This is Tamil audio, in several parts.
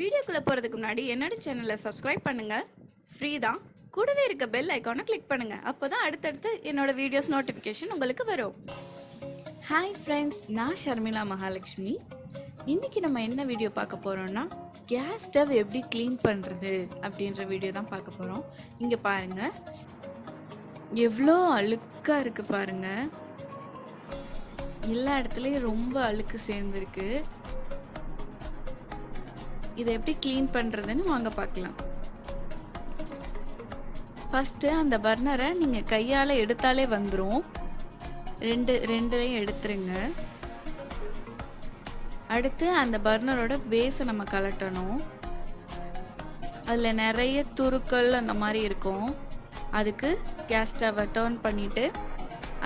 வீடியோக்குள்ளே போகிறதுக்கு முன்னாடி என்னோட சேனலை சப்ஸ்கிரைப் பண்ணுங்கள் ஃப்ரீ தான். கூடவே இருக்க பெல் ஐக்கானை கிளிக் பண்ணுங்கள் அப்போ தான் அடுத்தடுத்து என்னோட வீடியோஸ் நோட்டிஃபிகேஷன் உங்களுக்கு வரும். ஹாய் ஃப்ரெண்ட்ஸ் நான் ஷர்மிளா மகாலட்சுமி. இன்றைக்கி நம்ம என்ன வீடியோ பார்க்க போகிறோம்னா கேஸ் ஸ்டவ் எப்படி க்ளீன் பண்ணுறது அப்படின்ற வீடியோ தான் பார்க்க போகிறோம் இங்கே பாருங்கள் எவ்வளோ அழுக்காக இருக்குது பாருங்கள் எல்லா இடத்துலையும் ரொம்ப அழுக்கு சேர்ந்துருக்கு. இதை எப்படி க்ளீன் பண்ணுறதுன்னு வாங்க பார்க்கலாம். ஃபஸ்ட்டு அந்த பர்னரை நீங்கள் கையால் எடுத்தாலே வந்துடும் ரெண்டு ரெண்டுலையும் எடுத்துருங்க. அடுத்து அந்த பர்னரோட பேஸை நம்ம கலட்டணும். அதில் நிறைய துருக்கள் அந்த மாதிரி இருக்கும். அதுக்கு கேஸ் ஸ்டவை டர்ன் பண்ணிவிட்டு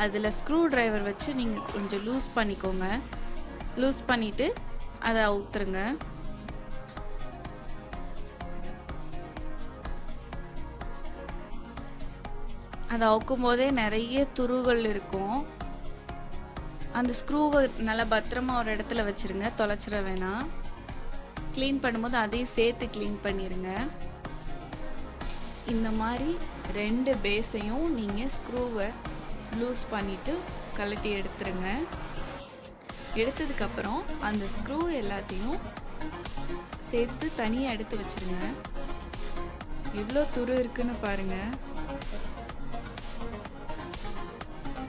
அதில் ஸ்க்ரூ ட்ரைவர் வச்சு நீங்கள் கொஞ்சம் லூஸ் பண்ணிக்கோங்க. லூஸ் பண்ணிவிட்டு அதை அவுத்துருங்க. அதை அவுக்கும் போதே நிறைய துருகள் இருக்கும். அந்த ஸ்க்ரூவை நல்லா பத்திரமா ஒரு இடத்துல வச்சுருங்க. தொலைச்சிட வேணாம். க்ளீன் பண்ணும்போது அதையும் சேர்த்து க்ளீன் பண்ணிடுங்க இந்த மாதிரி ரெண்டு பேஸையும் நீங்கள் ஸ்க்ரூவை லூஸ் பண்ணிவிட்டு கழட்டி எடுத்துருங்க. எடுத்ததுக்கப்புறம் அந்த ஸ்க்ரூ எல்லாத்தையும் சேர்த்து தனியாக எடுத்து வச்சிருங்க. எவ்வளோ துரு இருக்குன்னு பாருங்கள்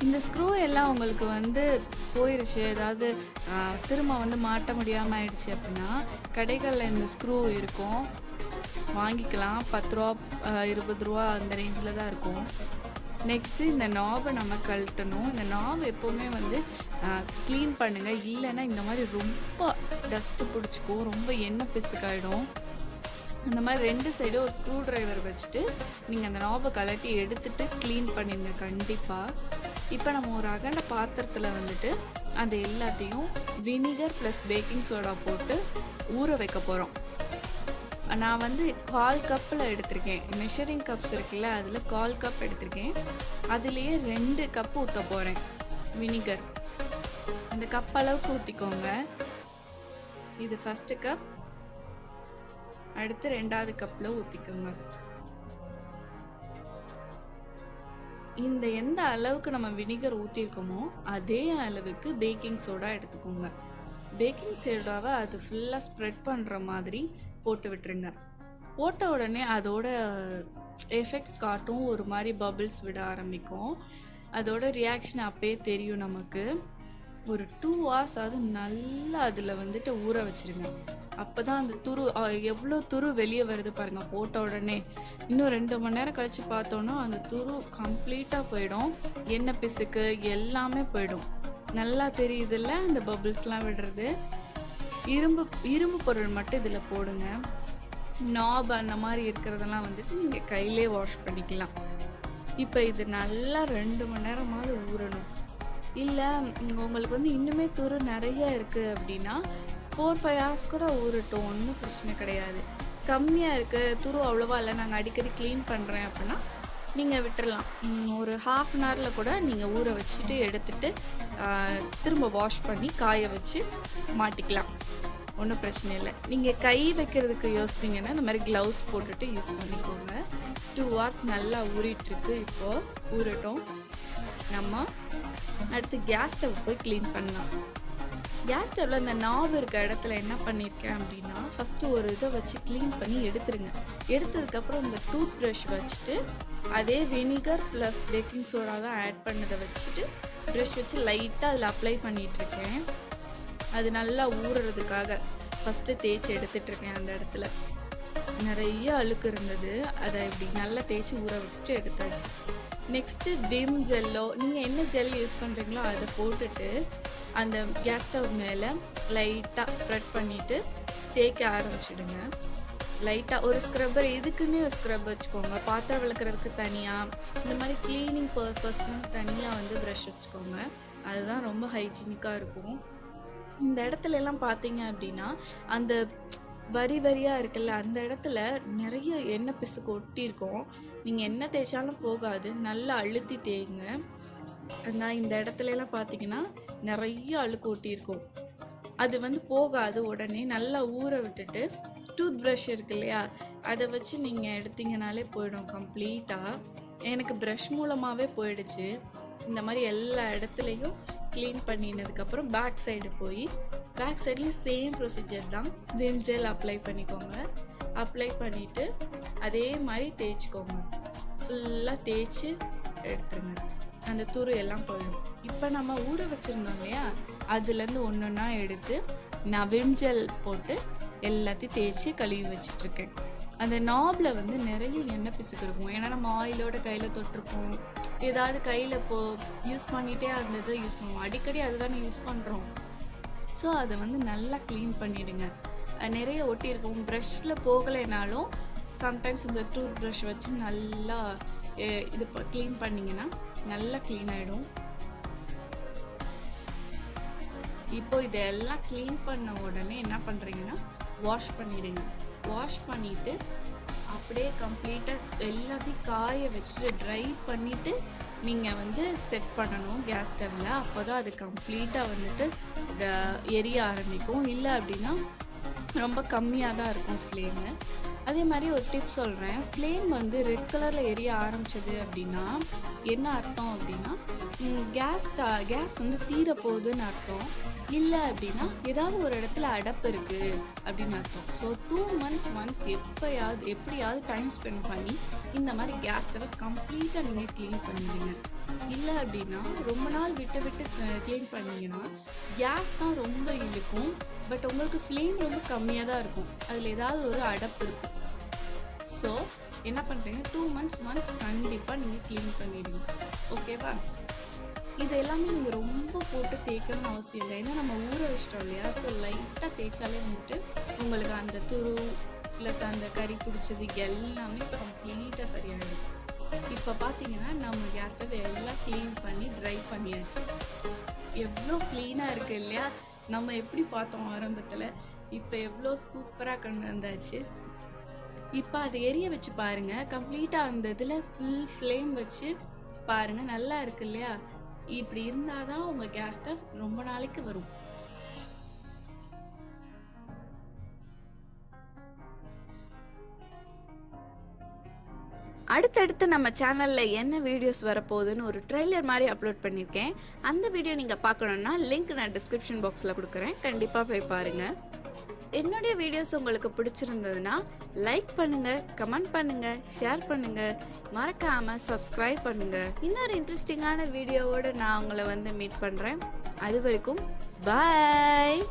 இந்த ஸ்க்ரூ எல்லாம் உங்களுக்கு வந்து போயிடுச்சு ஏதாவது திரும்ப வந்து மாட்ட முடியாமல் ஆயிடுச்சு அப்படின்னா கடைகளில் இந்த ஸ்க்ரூ இருக்கும். வாங்கிக்கலாம். பத்து ரூபா இருபது ரூபா அந்த ரேஞ்சில் தான் இருக்கும். நெக்ஸ்ட்டு இந்த நாபை நம்ம கழட்டணும். இந்த நாப் எப்போவுமே வந்து க்ளீன் பண்ணுங்கள் இல்லைன்னா இந்த மாதிரி ரொம்ப டஸ்ட்டு பிடிச்சிக்கும். ரொம்ப எண்ணெய் பிசுக்காயிடும். இந்த மாதிரி ரெண்டு சைடும் ஒரு ஸ்க்ரூ ட்ரைவர் வச்சுட்டு நீங்கள் அந்த நாபை கழட்டி எடுத்துட்டு க்ளீன் பண்ணிடுங்க கண்டிப்பாக இப்போ நம்ம ஒரு அகண்ட பாத்திரத்தில் வந்துட்டு அது எல்லாத்தையும் வினிகர் ப்ளஸ் பேக்கிங் சோடா போட்டு ஊற வைக்க போகிறோம் நான் வந்து கால் கப்பில் எடுத்திருக்கேன். மெஷரிங் கப்ஸ் இருக்குல்ல அதில் கால் கப் எடுத்திருக்கேன். அதுலேயே ரெண்டு கப் ஊற்ற போகிறேன் வினிகர் அந்த கப் அளவுக்கு ஊற்றிக்கோங்க இது ஃபஸ்ட்டு கப் அடுத்து ரெண்டாவது கப்பில் ஊற்றிக்கோங்க இந்த எந்த அளவுக்கு நம்ம வினிகர் ஊற்றிருக்கோமோ அதே அளவுக்கு பேக்கிங் சோடா எடுத்துக்கோங்க. பேக்கிங் சோடாவை அது ஃபுல்லாக ஸ்ப்ரெட் பண்ணுற மாதிரி போட்டு விட்டுருங்க. போட்ட உடனே அதோட எஃபெக்ட்ஸ் காட்டும் ஒரு மாதிரி பபிள்ஸ் விட ஆரம்பிக்கும். அதோட ரியாக்ஷன் அப்பயே தெரியும் நமக்கு. ஒரு டூ ஹவர்ஸ் அது நல்லா அதில் வந்துட்டு ஊற வச்சிருங்க. அப்போ தான் அந்த துரு எவ்வளோ துரு வெளியே வருது பாருங்க போட்ட உடனே. இன்னும் ரெண்டு மணி நேரம் கழிச்சு பார்த்தோன்னா அந்த துரு கம்ப்ளீட்டாக போயிடும். எண்ணெய் பிசுக்கு எல்லாமே போயிடும். நல்லா தெரியுதுல்ல அந்த பபிள்ஸ்லாம் விடுறது. இரும்பு இரும்பு பொருள் மட்டும் இதில் போடுங்க. நாப் அந்த மாதிரி இருக்கிறதெல்லாம் வந்துட்டு நீங்கள் கையிலே வாஷ் பண்ணிக்கலாம். இப்போ இது நல்லா ரெண்டு மணி நேரமாவது ஊறணும். இல்லை உங்களுக்கு வந்து இன்னுமே துரு நிறைய இருக்குது அப்படின்னா ஃபோர் ஃபைவ் ஹவர்ஸ் கூட ஊறட்டும் ஒன்றும் பிரச்சனை கிடையாது. கம்மியாக இருக்குது துரு அவ்வளோவா இல்லை. நாங்கள் அடிக்கடி க்ளீன் பண்ணுறேன் அப்படின்னா நீங்கள் விட்டுறலாம். ஒரு ஹாஃப் அன் ஹவரில் கூட நீங்கள் ஊற வச்சுட்டு எடுத்துட்டு திரும்ப வாஷ் பண்ணி காய வச்சு மாட்டிக்கலாம். ஒன்றும் பிரச்சனை இல்லை. நீங்கள் கை வைக்கிறதுக்கு யோசித்தீங்கன்னா இந்த மாதிரி க்ளவுஸ் போட்டுட்டு யூஸ் பண்ணிக்கோங்க. டூ ஹவர்ஸ் நல்லா ஊறிட்டுருக்கு. இப்போது ஊறட்டும். நம்ம அடுத்து கேஸ் ஸ்டவ் போய் க்ளீன் பண்ணலாம். கேஸ் ஸ்டவ்வில் இந்த நாப் இருக்க இடத்துல என்ன பண்ணியிருக்கேன் அப்படின்னா ஃபஸ்ட்டு ஒரு இதை வச்சு க்ளீன் பண்ணி எடுத்துருங்க. எடுத்ததுக்கப்புறம் இந்த டூத் ப்ரஷ் வச்சுட்டு அதே வினிகர் ப்ளஸ் பேக்கிங் சோடா தான் ஆட் பண்ணதை வச்சுட்டு ப்ரஷ் வச்சு லைட்டாக அதில் அப்ளை பண்ணிகிட்ருக்கேன் அது நல்லா ஊறுறதுக்காக ஃபஸ்ட்டு தேய்ச்சி எடுத்துட்ருக்கேன் அந்த இடத்துல. நிறைய அழுக்கு இருந்தது. அதை இப்படி நல்லா தேய்ச்சி ஊற விட்டு எடுத்தாச்சு. நெக்ஸ்ட்டு விம் ஜெல்லோ நீங்கள் என்ன ஜெல் யூஸ் பண்ணுறீங்களோ அதை போட்டுட்டு அந்த கேஸ் ஸ்டவ் மேலே லைட்டாக ஸ்ப்ரெட் பண்ணிவிட்டு தேய்க்க ஆரம்பிச்சிடுங்க. லைட்டாக ஒரு ஸ்க்ரப்பர் இதுக்குன்னே ஒரு ஸ்க்ரப் வச்சுக்கோங்க. பாத்திரம் விளக்குறதுக்கு தனியாக இந்த மாதிரி க்ளீனிங் பர்பஸ்க்குன்னு தனியாக வந்து ப்ரஷ் வச்சுக்கோங்க. அதுதான் ரொம்ப ஹைஜீனிக்காக இருக்கும். இந்த இடத்துல எல்லாம் பார்த்தீங்க அப்படின்னா அந்த வரி வரியாக இருக்குல்ல அந்த இடத்துல நிறைய எண்ணெய் பிசுக்கு ஒட்டி இருக்கும் நீங்கள் என்ன தேய்ச்சாலும் போகாது. நல்லா அழுத்தி தேய்ங்க. நான் இந்த இடத்துலலாம் பார்த்தீங்கன்னா நிறைய அழுக்கு ஒட்டி அது வந்து போகாது உடனே நல்லா ஊற விட்டுட்டு டூத் ப்ரஷ் இருக்கு இல்லையா? அதை வச்சு நீங்கள் எடுத்தீங்கனாலே போயிடும் கம்ப்ளீட்டாக எனக்கு ப்ரஷ் மூலமாகவே போயிடுச்சு. இந்த மாதிரி எல்லா இடத்துலையும் க்ளீன் பண்ணினதுக்கப்புறம் பேக் சைடு போய் பேக் சைட்லேயும் சேம் ப்ரொசீஜர் தான். விம் ஜெல் அப்ளை பண்ணிக்கோங்க. அப்ளை பண்ணிவிட்டு அதே மாதிரி தேய்ச்சிக்கோங்க. ஃபுல்லாக தேய்ச்சி எடுத்துருங்க. அந்த துரு எல்லாம் போயிடும். இப்போ நம்ம ஊற வச்சுருந்தோம் இல்லையா? அதுலேருந்து ஒன்று ஒன்றா எடுத்து நான் விம் ஜெல் போட்டு எல்லாத்தையும் தேய்ச்சி கழுவி வச்சிட்ருக்கேன். அந்த நாபில் வந்து நிறைய எண்ணெய் பிசுக்கு இருக்கும் ஏன்னா நம்ம ஆயிலோட கையில் தொட்டிருப்போம். ஏதாவது கையில் இப்போ யூஸ் பண்ணிகிட்டே அந்த இதை யூஸ் பண்ணுவோம். அடிக்கடி அதுதானே யூஸ் பண்ணுறோம் ஸோ அதை வந்து நல்லா க்ளீன் பண்ணிவிடுங்க நிறைய ஒட்டி இருக்கும் ப்ரஷ்ஷில் போகலைனாலும் சம்டைம்ஸ் இந்த டூத் ப்ரஷ் வச்சு நல்லா இது க்ளீன் பண்ணிங்கன்னா நல்லா க்ளீன் ஆகிடும் இப்போ இதெல்லாம் க்ளீன் பண்ண உடனே என்ன பண்ணுறீங்கன்னா வாஷ் பண்ணிவிடுங்க வாஷ் பண்ணிவிட்டு அப்படியே கம்ப்ளீட்டாக எல்லாத்தையும் காய வச்சுட்டு ட்ரை பண்ணிவிட்டு நீங்கள் வந்து செட் பண்ணணும் கேஸ் ஸ்டவ்வில் அப்போ தான் அது கம்ப்ளீட்டாக வந்துட்டு எரிய ஆரம்பிக்கும். இல்லை அப்படின்னா ரொம்ப கம்மியாக தான் இருக்கும் ஸ்லேமு அதே மாதிரி ஒரு டிப் சொல்கிறேன் ஃப்ளேம் வந்து ரெட் கலரில் எரிய ஆரம்பிச்சது அப்படின்னா என்ன அர்த்தம் அப்படின்னா கேஸ் கேஸ் வந்து தீரப்போகுதுன்னு அர்த்தம். இல்லை அப்படின்னா ஏதாவது ஒரு இடத்துல அடப்பு இருக்குது அப்படின்னு அர்த்தம். ஸோ டூ மந்த்ஸ் ஒன்ஸ் எப்போயாவது எப்படியாவது டைம் ஸ்பெண்ட் பண்ணி இந்த மாதிரி கேஸ் ஸ்டவை கம்ப்ளீட்டாக நீங்கள் க்ளீன் பண்ணிடுங்க இல்லை அப்படின்னா ரொம்ப நாள் விட்டு விட்டு க்ளீன் பண்ணீங்கன்னா கேஸ் தான் ரொம்ப இழுக்கும். பட் உங்களுக்கு ஃப்ளேம் ரொம்ப கம்மியாக தான் இருக்கும். அதில் ஏதாவது ஒரு அடப்பு இருக்கும் ஸோ என்ன பண்ணுறீங்க டூ மந்த்ஸ் ஒன்ஸ் கண்டிப்பாக நீங்கள் க்ளீன் பண்ணிடுங்க. ஓகேவா இது எல்லாமே நீங்கள் ரொம்ப போட்டு தேய்க்கணும்னு அவசியம் இல்லை. ஏன்னா நம்ம ஊற வச்சிட்டோம் இல்லையா? ஸோ லைட்டாக தேய்ச்சாலே வந்துட்டு உங்களுக்கு அந்த துரு ப்ளஸ் அந்த கறி பிடிச்சது எல்லாமே கம்ப்ளீட்டாக சரியாயிடும். இப்போ பார்த்தீங்கன்னா நம்ம கேஸ் ஸ்டவ் எல்லாம் க்ளீன் பண்ணி ட்ரை பண்ணியாச்சு. எவ்வளோ க்ளீனாக இருக்கு இல்லையா? நம்ம எப்படி பார்த்தோம் ஆரம்பத்தில்? இப்போ எவ்வளோ சூப்பராக கொண்டு வந்தாச்சு. இப்போ அதை எரிய வச்சு பாருங்க. கம்ப்ளீட்டாக அந்த இதில் ஃபுல் ஃப்ளேம் வச்சு பாருங்க. நல்லா இருக்கு இல்லையா? இப்படி இருந்தால் தான் உங்கள் கேஸ் ஸ்டவ் ரொம்ப நாளைக்கு வரும். அடுத்தடுத்து நம்ம சேனலில் என்ன வீடியோஸ் வரப்போகுதுன்னு ஒரு ட்ரெய்லர் மாதிரி அப்லோட் பண்ணியிருக்கேன். அந்த வீடியோ நீங்கள் பார்க்கணுன்னா லிங்க் நான் டிஸ்கிரிப்ஷன் பாக்ஸில் கொடுக்குறேன். கண்டிப்பாக போய் பாருங்கள் என்னுடைய வீடியோஸ் உங்களுக்கு பிடிச்சிருந்ததுன்னா லைக் பண்ணுங்க கமெண்ட் பண்ணுங்க ஷேர் பண்ணுங்க. மறக்காம சப்ஸ்கிரைப் பண்ணுங்க. இன்னொரு இன்ட்ரெஸ்டிங்கான வீடியோவோட நான் உங்களை வந்து மீட் பண்றேன். அது வரைக்கும் பாய்